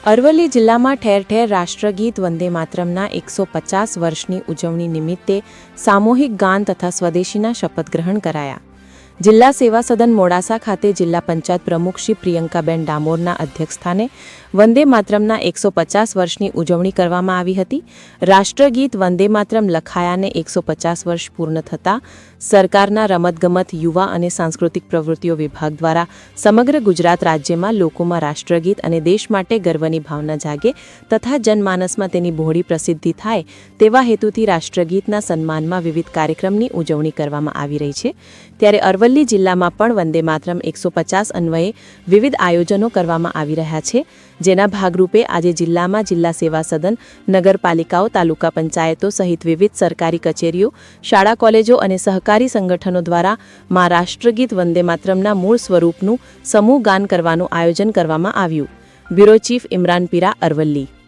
અરવલ્લી જિલ્લામાં ઠેર ઠેર રાષ્ટ્રગીત વંદે માતરમના એકસો પચાસ વર્ષની ઉજવણી નિમિત્તે સામૂહિક ગાન તથા સ્વદેશીના શપથ ગ્રહણ કરાયા. જિલ્લા સેવા સદન મોડાસા ખાતે જિલ્લા પંચાયત પ્રમુખ શ્રી પ્રિયંકાબેન ડામોરના અધ્યક્ષસ્થાને વંદે માતરમના એકસો પચાસ વર્ષની ઉજવણી કરવામાં આવી હતી. રાષ્ટ્રગીત વંદે માતરમ લખાયાને એકસો પચાસ વર્ષ પૂર્ણ થતાં સરકારના રમતગમત, યુવા અને સાંસ્કૃતિક પ્રવૃત્તિઓ વિભાગ દ્વારા સમગ્ર ગુજરાત રાજ્યમાં લોકોમાં રાષ્ટ્રગીત અને દેશ માટે ગર્વની ભાવના જાગે તથા જનમાનસમાં તેની બહોળી પ્રસિદ્ધિ થાય તેવા હેતુથી રાષ્ટ્રગીતના સન્માનમાં વિવિધ કાર્યક્રમની ઉજવણી કરવામાં આવી રહી છે. ત્યારે અરવલ્લી જિલ્લામાં પણ વંદે માતરમ એકસો પચાસ અન્વયે વિવિધ આયોજનો કરવામાં આવી રહ્યા છે. જેના ભાગરૂપે આજે જિલ્લામાં જિલ્લા સેવા સદન, નગરપાલિકાઓ, તાલુકા પંચાયતો સહિત વિવિધ સરકારી કચેરીઓ, શાળા કોલેજો અને સહકારી સંગઠનો દ્વારા મા રાષ્ટ્રગીત વંદે માતરમના મૂળ સ્વરૂપનું સમૂહ ગાન કરવાનું આયોજન કરવામાં આવ્યું. Bureau chief Imran Pira, Aravalli.